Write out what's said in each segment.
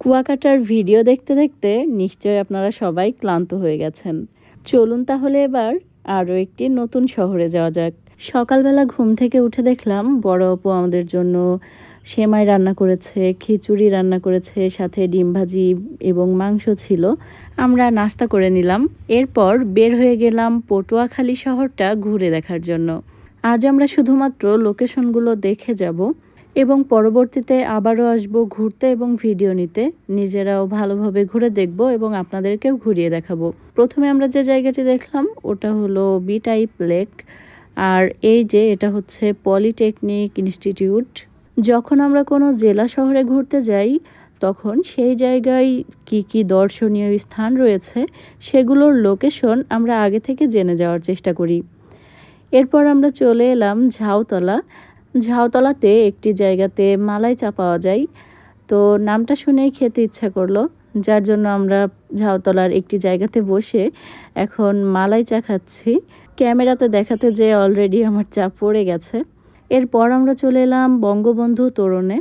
কুয়াকাটার video দেখতে দেখতে নিশ্চয়ই আপনারা সবাই ক্লান্ত হয়ে গেছেন। চলুন তাহলে এবার আরও একটি নতুন শহরে যাওয়া যাক। সকালবেলা ঘুম থেকে উঠে দেখলাম বড় অপু আমাদের জন্য সেমাই রান্না করেছে, খিচুড়ি রান্না করেছে, সাথে ডিম ভাজি এবং মাংস ছিল। আমরা নাস্তা করে নিলাম। এরপর বের হয়ে গেলাম পটুয়াখালী শহরটা ঘুরে দেখার জন্য। আজ আমরা শুধুমাত্র লোকেশনগুলো দেখে যাব। এবং পরবর্তীতে আবারও আসব ঘুরতে এবং ভিডিও নিতে। নিজেরাও ভালোভাবে ঘুরে দেখব এবং আপনাদেরকেও ঘুরিয়ে দেখাবো। প্রথমে আমরা যে জায়গাটি দেখলাম, ওটা হলো বি টাইপ লেক আর এই যে, এটা হচ্ছে পলিটেকনিক ইনস্টিটিউট যখন আমরা কোনো জেলা শহরে ঘুরতে যাই, তখন সেই জায়গায় কি কি দর্শনীয় স্থান রয়েছে, সেগুলোর লোকেশন আমরা আগে থেকে জেনে যাওয়ার চেষ্টা করি। এরপর আমরা চলে এলাম ঝাউতলা। ঝাউতলাতে একটি জায়গাতে মালাই চা পাওয়া যায়। তো নামটা শুনেই খেতে ইচ্ছা করল, যার জন্য আমরা ঝাউতলার একটি জায়গাতে বসে এখন মালাই চা খাচ্ছি। ক্যামেরাতে দেখাতে যে অলরেডি আমার চা পড়ে গেছে। এরপর আমরা চলে এলাম বঙ্গবন্ধু তোরণে।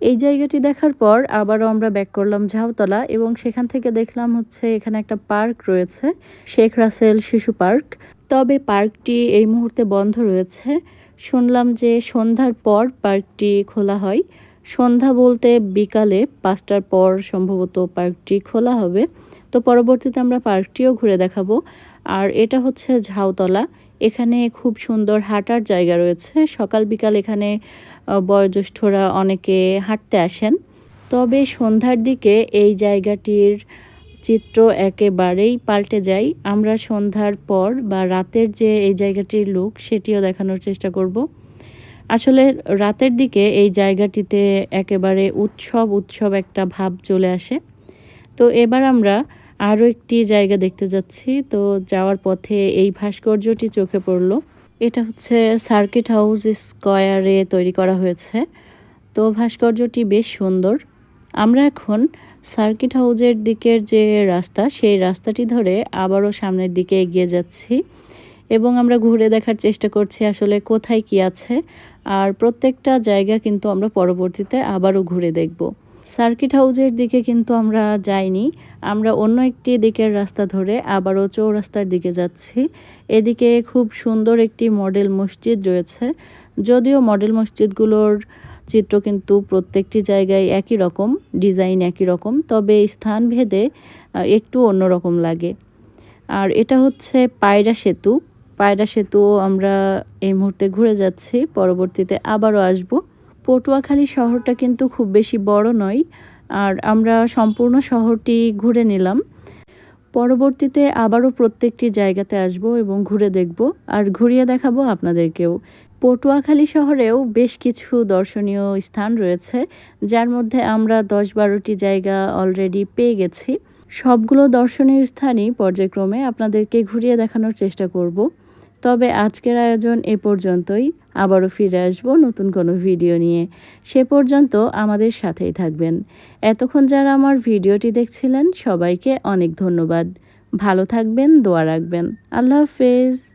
এই জায়গাটি দেখার পর আবারও আমরা ব্যাক করলাম ঝাউতলা এবং সেখান থেকে দেখলাম হচ্ছে এখানে একটা পার্ক রয়েছে, শেখ রাসেল শিশু পার্ক। তবে পার্কটি এই মুহূর্তে বন্ধ রয়েছে। শুনলাম যে সন্ধ্যার পর পার্কটি খোলা হয়। সন্ধ্যা বলতে বিকালে পাঁচটার পর সম্ভবত পার্কটি খোলা হবে। তো পরবর্তীতে আমরা পার্কটিও ঘুরে দেখাবো। আর এটা হচ্ছে ঝাউতলা। এখানে খুব সুন্দর হাঁটার জায়গা রয়েছে। সকাল বিকাল এখানে বয়োজ্যেষ্ঠরা অনেকে হাঁটতে আসেন। তবে সন্ধ্যার দিকে এই জায়গাটির চিত্র একেবারেই পাল্টে যায় আমরা সন্ধ্যার পর বা রাতের যে এই জায়গাটির লুক সেটিও দেখানোর চেষ্টা করব। আসলে রাতের দিকে এই জায়গাটিতে একেবারে উৎসব উৎসব একটা ভাব চলে আসে। তো এবার আমরা আরও একটি জায়গা দেখতে যাচ্ছি। তো যাওয়ার পথে এই ভাস্কর্যটি চোখে পড়ল। এটা হচ্ছে সার্কিট হাউস স্কোয়ারে তৈরি করা হয়েছে। তো ভাস্কর্যটি বেশ সুন্দর। আমরা এখন সার্কিট হাউজের দিকের যে রাস্তা, সেই রাস্তাটি ধরে আবারও সামনের দিকে এগিয়ে যাচ্ছি এবং আমরা ঘুরে দেখার চেষ্টা করছি আসলে কোথায় কি আছে। আর প্রত্যেকটা জায়গা কিন্তু আমরা পরবর্তীতে আবারও ঘুরে দেখব। সার্কিট হাউজের দিকে কিন্তু আমরা যাইনি, আমরা অন্য একটি দিকের রাস্তা ধরে আবারও চৌরাস্তার দিকে যাচ্ছি। এদিকে খুব সুন্দর একটি মডেল মসজিদ রয়েছে, যদিও মডেল মসজিদগুলোর চিত্র কিন্তু প্রত্যেকটি জায়গায় একই রকম, ডিজাইন একই রকম, তবে স্থান ভেদে একটু অন্যরকম লাগে। আর এটা হচ্ছে পায়রা সেতু। পায়রা সেতু আমরা এই মুহূর্তে ঘুরে যাচ্ছি, পরবর্তীতে আবারও আসব। পটুয়াখালী শহরটা কিন্তু খুব বেশি বড় নয়, আর আমরা সম্পূর্ণ শহরটি ঘুরে নিলাম। পরবর্তীতে আবারও প্রত্যেকটি জায়গাতে আসব এবং ঘুরে দেখব, আর ঘুরিয়ে দেখাবো আপনাদেরকেও। পটুয়াখালী শহরেও বেশ কিছু দর্শনীয় স্থান রয়েছে, যার মধ্যে আমরা দশ বারোটি জায়গা অলরেডি পেয়ে গেছি। সবগুলো দর্শনীয় স্থানই পর্যায়ক্রমে আপনাদেরকে ঘুরিয়ে দেখানোর চেষ্টা করব। তবে আজকের আয়োজন এ পর্যন্তই। আবারও ফিরে আসব নতুন কোনো ভিডিও নিয়ে। সে পর্যন্ত আমাদের সাথেই থাকবেন। এতক্ষণ যারা আমার ভিডিওটি দেখছিলেন, সবাইকে অনেক ধন্যবাদ। ভালো থাকবেন, দোয়া রাখবেন। আল্লাহ হাফেজ।